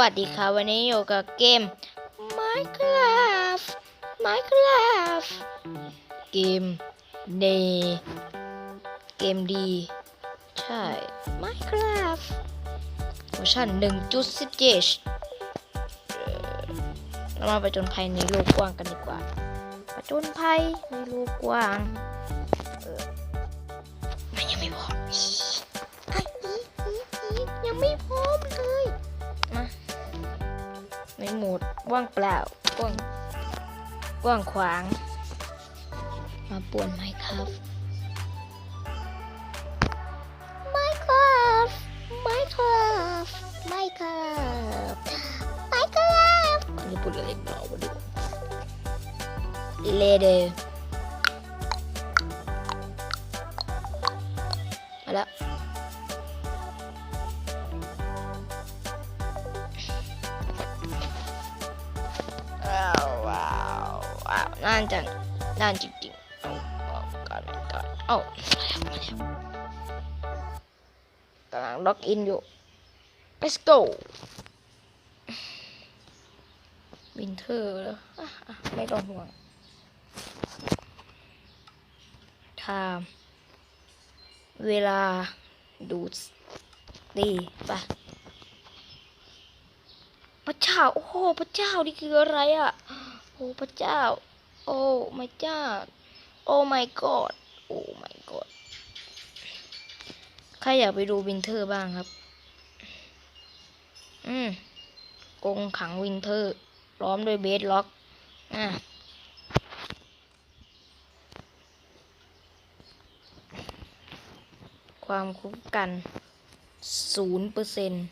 วัสดีค่ะวันนี้อยู่กับเกม Minecraft Minecraft เกมเดเกมดี ใช่ Minecraft เวอร์ชัน1.17เรามาไปจนภัยในโลกกว้างกันดีกว่าผจญภัยในโลกกว้าง เออมันยังไม่พอ ว่างเปล่ากว้างกว้างขวาง มาป่วนไหมครับ Minecraft Minecraft Minecraft Minecraft อันนี้พูดอะไรเปล่าวะดิเลเดมาแล้วว้ ว้าวน่านจังน่านจริงๆเอาเอาการการเอามาแล้วมาแล้วกำลังล็อกอินอยู่ let's go วินเทอร์แล้วไม่ต้องห่วงไทม์เวลาดูดดีไปะพระเจ้า โอ้โหพระเจ้า นี่คืออะไรอะ่ะ โอ้พระเจ้า โอ้ไม่จ้า โอ้ my god โอ้ my god ใครอยากไปดูวินเทอร์บ้างครับ อืมกงขังวินเทอร์ ล้อมด้วยเบสล็อก อะความคุ้มกันศูนย์เปอร์เซ็นต์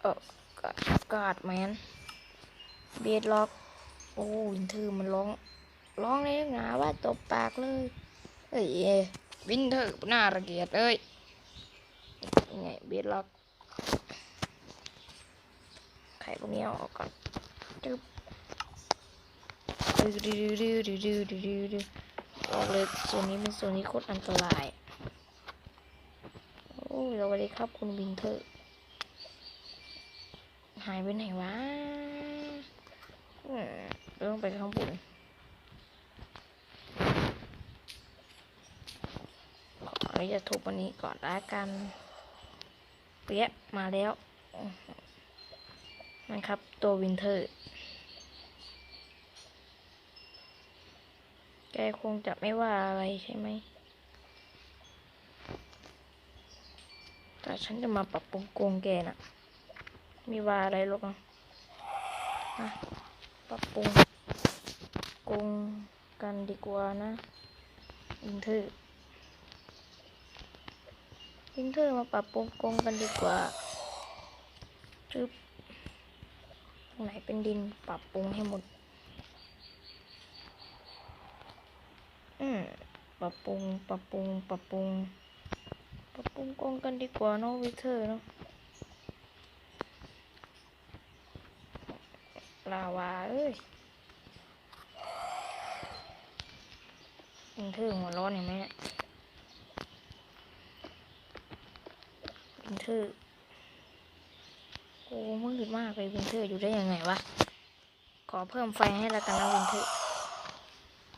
เออกากาดแมน เบสล็อก โอ้วินเทอร์มันร้อง ร้องเลยนะว่าตบปากเลยเฮ้ยวินเทอร์น่าระเกียดเอ้ยยังไงเบสล็อกไข่พวกนี้เอาออกก่อนจึ๊บดื้อดื้อดื้อดื้อดื้อดื้อดื้อดื้ออกเลยโซนนี้เป็นโซนนี้โคตรอันตราย โอ้สวัสดีครับคุณวินเทอร์ หายไปไหนวะ ต้องไปข้างบนขออนุญาตทุบวันนี้ก่อนละกัน เปียมาแล้วนั่นครับ ตัววินเทอร์ แกคงจะไม่ว่าอะไรใช่ไหม แต่ฉันจะมาปรับปรุงกงแกน่ะ มีว่าอะไรหรอกนะอะ ปรับปรุงกรงกันดีกว่านะวินเทอร์วินเทอร์มาปรับปรุงกรงกันดีกว่าจึ๊บตรงไหนเป็นดินปรับปรุงให้หมด อืมปรับปรุง ปรับปรุง ปรับปรุง ปรับปรุงกรงกันดีกว่าเนาะวินเทอร์เนาะ ลาวาเอ้ยวินเทอร์หัวร้อนเห็นไหมเนี่ยวินเทอร์โอ้มืดมากเลยวินเทอร์อยู่ได้ยังไงวะ ขอเพิ่มไฟให้ละกันนะวินเทอร์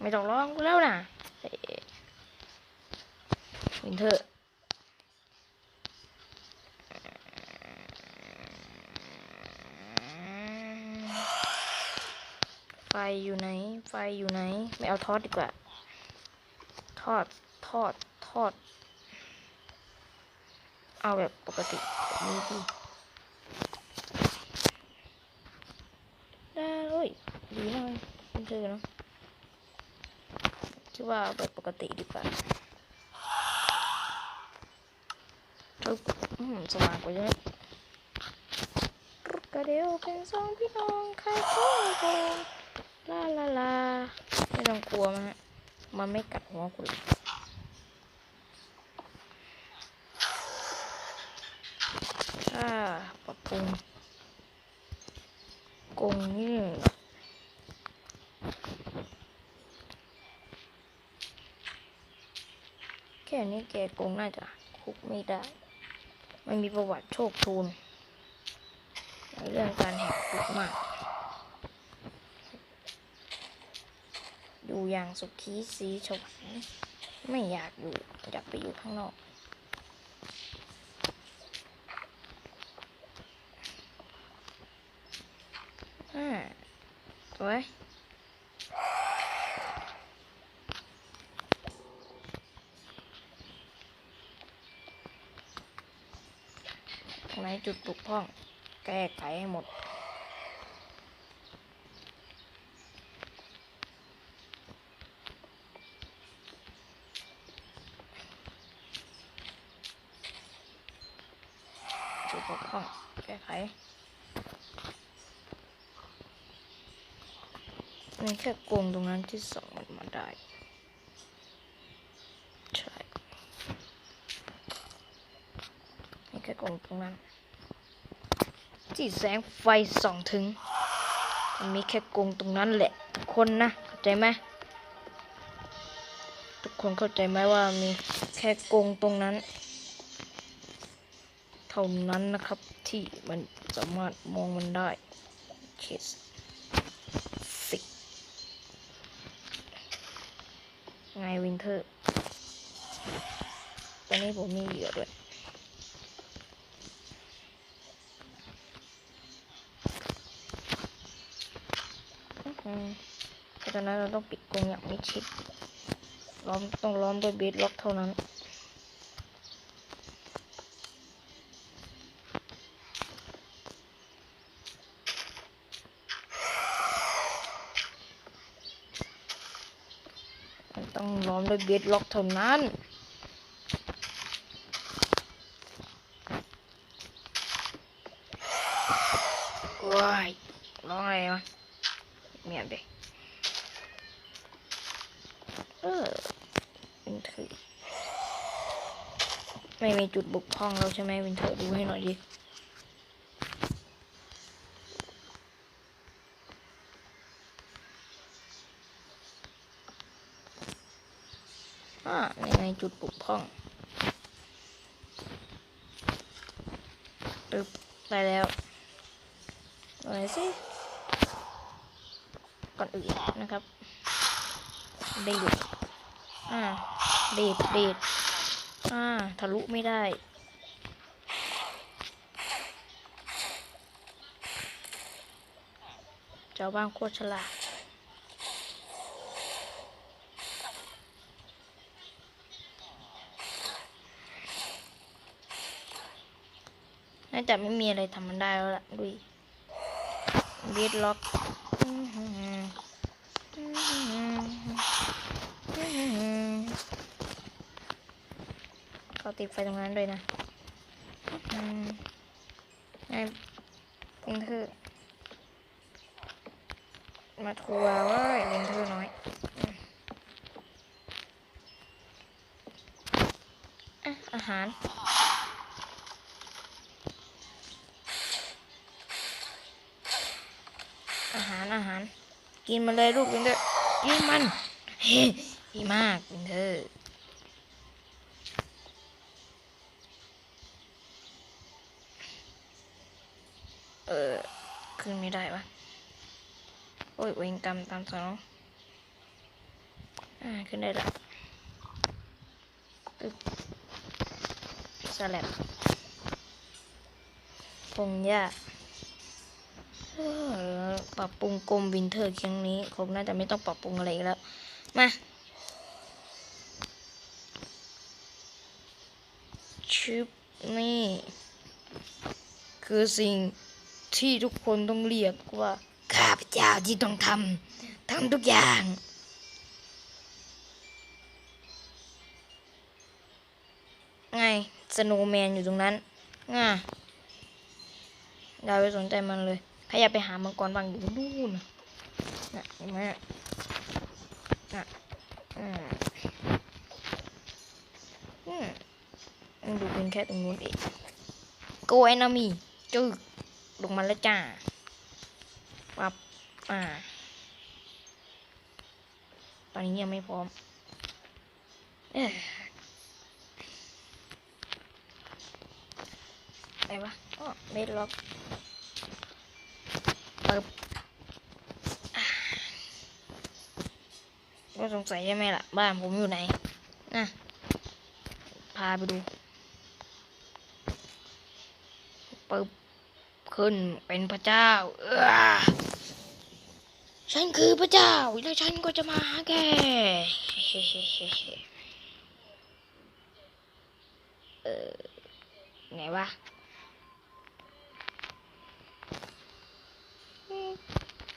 ไม่ต้องร้องกูแล้วนะเอ๊ะวินเทอร์ ไฟอยู่ไหน ไฟ อยู่ไหน ไม่เอาทอดดีกว่า ทอด ทอด ทอด เอาแบบปกติแบบนี้ดีได้เอ้ยดีหน่อยคุณเจอเนาะคิดว่าแบบปกติดีกว่าทุบอืมสว่างกว่าเยอะกระเดียวเป็นสองพี่น้องใครก็โกง ลาลาลาไม่ต้องกลัวมันฮะมันไม่กัดหัวคุณถ้าปรับปรุงกงนี่แค่นี้แกกงน่าจะคุกไม่ได้ไม่มีประวัติโชคโชนในเรื่องการแหกคุกมาก อยู่อย่างสุขีสีฉวังไม่อยากอยู่อยากไปอยู่ข้างนอก อ่าสวยไหนจุดปลุกพ่อง แก้ไขให้หมด จุดบกพร่องแก้ไขนี่แค่โกงตรงนั้นที่ส่งมันมาได้ ใช่นี่แค่โกงตรงนั้น ที่แสงไฟส่องถึง มันมีแค่โกงตรงนั้นแหละ ทุกคนนะเข้าใจไหมทุกคนเข้าใจไหมว่ามีแค่โกงตรงนั้น ท่านั้นนะครับที่มันสามารถมองมันได้เคสสิไงวินเทอร์ ตอนนี้ผมมีเหยื่อด้วยอื้อหือแต่ตอนนั้นเราต้องปิดกรงอย่างมิชิดล้อมต้องล้อมด้วยเบสล็อกเท่านั้น ต้องล้อมด้วยเบสล็อกเท่านั้นว้ายร้องอะไรวะเมียบดิเออวินเทอร์ไม่มีจุดบกพร่องแล้วใช่ไหมวินเทอร์ดูให้หน่อยดิ อ่าในไง จุดบกพร่องตึบได้แล้วอะไรสิก่อนอื่นนะครับเดดอ่าเดดเดดอ่าทะลุไม่ได้เจ้าบ้านโคตรฉลาด น่าจะไม่มีอะไรทำมันได้แล้วล่ะดุยบีดล็อกเขาติดไฟตรงนั้นด้วยนะไอ้วินเทอร์มาทัวร์ว่าวินเทอร์น้อยอาหาร อาหารอาหาร กินมันเลยลูกวินเทอร์กินมันเฮ้ดีมากวินเทอร์เออขึ้นไม่ได้ปะโอ้ยเวงกรรมตามสนองอ่าขึ้นได้ละอึ๊บสลับพงหญ้า ปรับปรุงกรมวินเทอร์ครั้งนี้คงน่าจะไม่ต้องปรับปรุงอะไรอีกแล้ว มาชิปนี่คือสิ่งที่ทุกคนต้องเรียกว่าข้าพเจ้าที่ต้องทำทำทุกอย่างไงสโนว์แมนอยู่ตรงนั้นง่าอย่าไปสนใจมันเลย ใครอยากไปหามังกรบางอยู่นู่นน่ะเห็นไหมน่ะน่ะอืมอืมดูเป็นแค่ตรงนู้นเองโกไอนามีจึกลงมาแล้วจ้าปับอ่า ตอนนี้ยังไม่พร้อมเอ้ยอะไรวะอ๋อเมดล็อก บก็สงสัยใช่ไหมล่ะ บ้านผมอยู่ไหนนะพาไปดูปึ๊บขึ้นเป็นพระเจ้า เออฉันคือพระเจ้า แล้วฉันก็จะมาหาแกเออไงวะ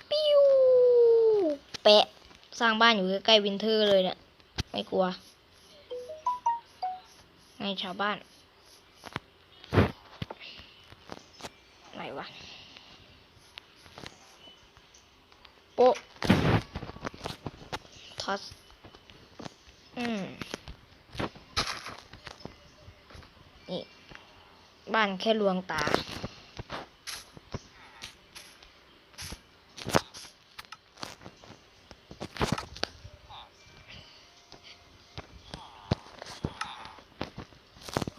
ปิ้วแปะสร้างบ้านอยู่ใกล้ๆวินเทอร์เลยเนี่ยไม่กลัวไงชาวบ้านไหนวะโปทัสอืมนี่ บ้านแค่ลวงตา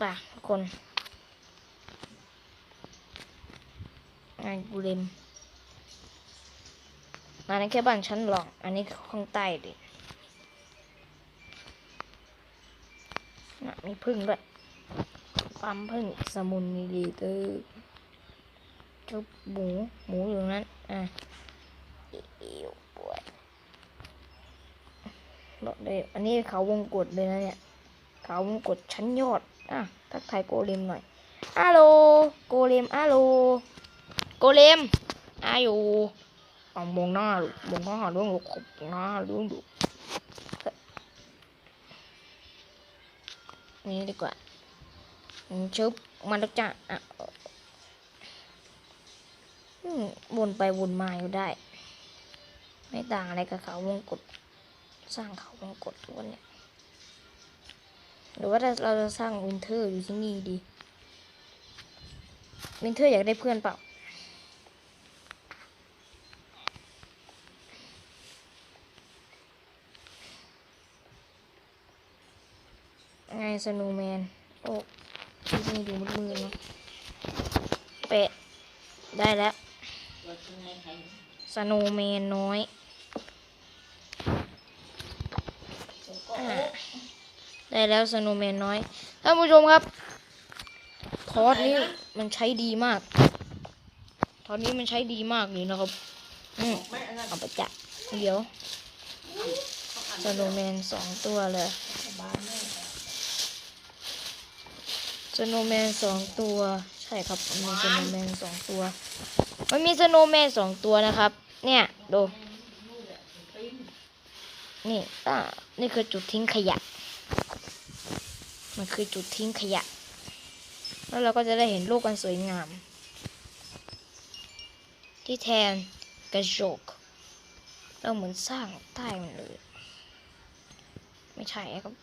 ป่ะทุกคนงานกูเรมอันนี้แค่บ้านชั้นหรองอันนี้ข้างใต้ดิน่ะมีพึ่งด้วยปั๊มพึ่งสมุนมิลลิเตอร์จุบหมู หมูอยู่นั้น อะอิวปวดบอกเลยอันนี้เขาวงกดเลยนะเนี่ย เขาวงกดชั้นยอด อะทักทายโกเลมหน่อยอาโลโกเลมอาโลโกเลมอาอยู่เอามองหน้าลูกมองหน้าลุงลูกขบหน้าลุงลูกนี่ดีกว่าชุบมาแล้วจ้ะอะวนไปวนมาอยู่ได้ ไม่ต่างอะไรกับเขาวงกด สร้างเขาวงกดทุกวันเนี่ย หรือว่าเราจะสร้างวินเทอร์อยู่ที่นี่ดี วินเทอร์อยากได้เพื่อนเปล่า ไงสโนว์แมน โอ้ที่นี่ดูมืดมืดๆเนาะเปะ ได้แล้วสโนว์แมนน้อยอ่า ได้แล้วสโนว์แมนน้อยท่านผู้ชมครับทอสนี้มันใช้ดีมากทอสนี้มันใช้ดีมากเลยนะครับอืมเอาไปจับเดี๋ยวสโนว์แมนสองตัวเลยสโนว์แมนสองตัว ใช่ครับมีสโนว์แมนสองตัว มันมีสโนว์แมนสองตัวนะครับ เนี่ยดูนี่อ่านี่คือจุดทิ้งขยะ มันคือจุดทิ้งขยะ แล้วเราก็จะได้เห็นโลกกันสวยงาม ที่แทนกระจก เราเหมือนสร้างใต้มันเลย ไม่ใช่ครับ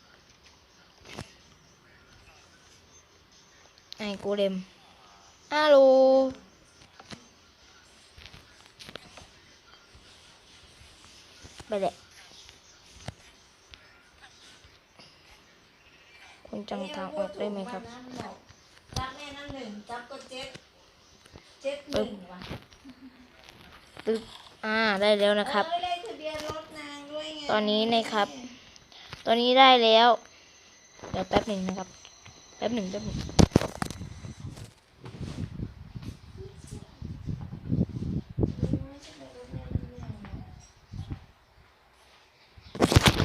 ไอ้โกเลมฮัลโหลไปเลย คุณจำทางออกได้ไหมครับจับแม่นั่นหนึ่งจับก็เจ็ดเจ็ดหนึ่งว่ะตึ๊บอ่าได้แล้วนะครับเอ้ยได้ทะเบียนรถนางด้วยไงตอนนี้นะครับ ตอนนี้ได้แล้ว เดี๋ยวแป๊บหนึ่งนะครับ แป๊บหนึ่งแป๊บหนึ่ง